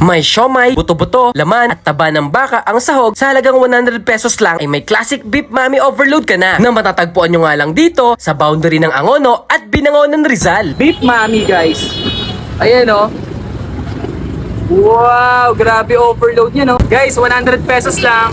May siomay, buto-buto, laman at taba ng baka ang sahog sa halagang 100 pesos lang ay may classic beef mami overload ka na na matatagpuan nyo nga lang dito sa boundary ng Angono at Binangonan Rizal. Beef Mami, guys. Ayan, oh. Wow, grabe overload niya, no? Guys, 100 pesos lang.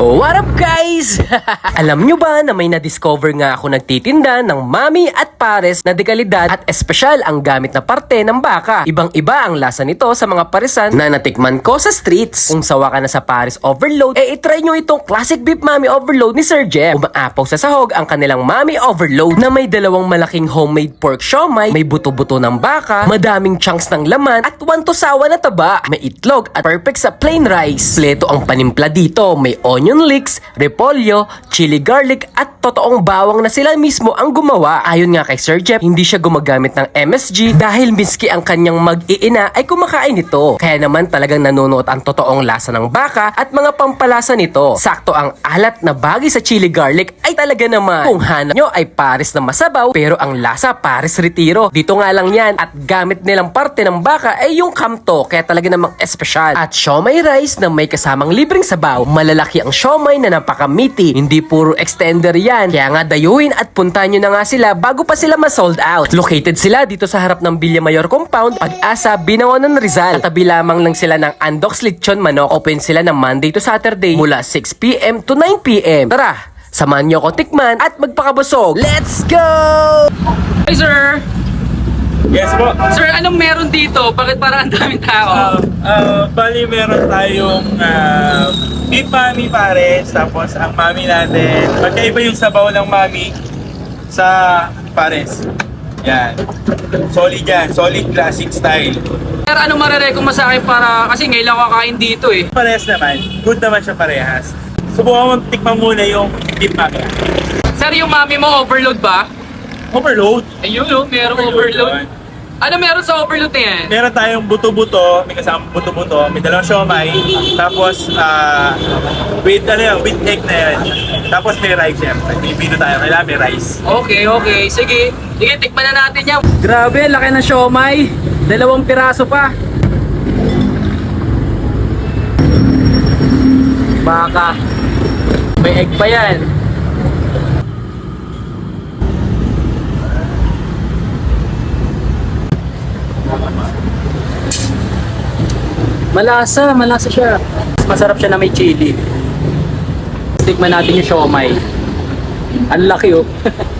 Oh, what up guys? Alam nyo ba na may na-discover nga ako nagtitinda ng mami at pares na dekalidad at espesyal ang gamit na parte ng baka. Ibang-iba ang lasa nito sa mga paresan na natikman ko sa streets. Kung sawa ka na sa pares overload, eh itry nyo itong classic beef mami overload ni Sir Jeff. Umaapaw sa sahog ang kanilang mami overload na may dalawang malaking homemade pork siomay, may buto-buto ng baka, madaming chunks ng laman at wanto sawa na taba. May itlog at perfect sa plain rice. Pleto ang panimpla dito, may onion leeks, repolyo, chili garlic at totoong bawang na sila mismo ang gumawa. Ayon nga kay Sir Jeff, hindi siya gumagamit ng MSG dahil miski ang kanyang mag-iina ay kumakain nito. Kaya naman talagang nanunuot ang totoong lasa ng baka at mga pampalasa nito. Sakto ang alat na bagay sa chili garlic ay talaga naman. Kung hanap nyo ay pares na masabaw pero ang lasa pares retiro. Dito nga lang yan at gamit nilang parte ng baka ay yung kamto kaya talaga namang espesyal. At siomay rice na may kasamang libreng sabaw. Malalaki ang siomay na napakamiti. Hindi puro extender yan. Kaya nga dayuin at puntahan nyo na nga sila bago pa sila ma-sold out. Located sila dito sa harap ng Villa Mayor Compound, Pag-asa, Binangonan, Rizal. Katabi lamang lang sila ng Andox Lechon Manok. Open sila ng Monday to Saturday mula 6pm to 9pm. Tara, samahan nyo ako tikman at magpakabusog. Let's go! Hi, sir. Yes po. Sir, anong meron dito? Bakit parang ang daming tao? Uh, uh, bali meron tayong uh, beef mami pares, tapos ang mami natin, magkaiba yung sabaw ng mami sa pares. Yan. Solid yan. Solid classic style. Sir, ano marereko mo sa akin para... Kasi ngayon lang ako kakain dito eh. Pares naman. Good naman siya parehas. Subukan mo tikman muna yung beef mami. Sir, yung mami mo overload ba? Overload. Ayun, oh, merong overload. Ano meron sa overload na yan? Meron tayong buto-buto, may kasama buto-buto, may dalawang siomay, tapos ah with ano yan, with egg na yan. Tapos may rice syempre. Pilipino tayo, kailangan may rice. Okay, okay. Sige. Sige, tikman na natin yan. Grabe, laki ng siomay. Dalawang piraso pa. Baka. May egg pa yan. Malasa, malasa siya. Masarap siya na may chili. Tikman natin yung siomay. Ang laki oh.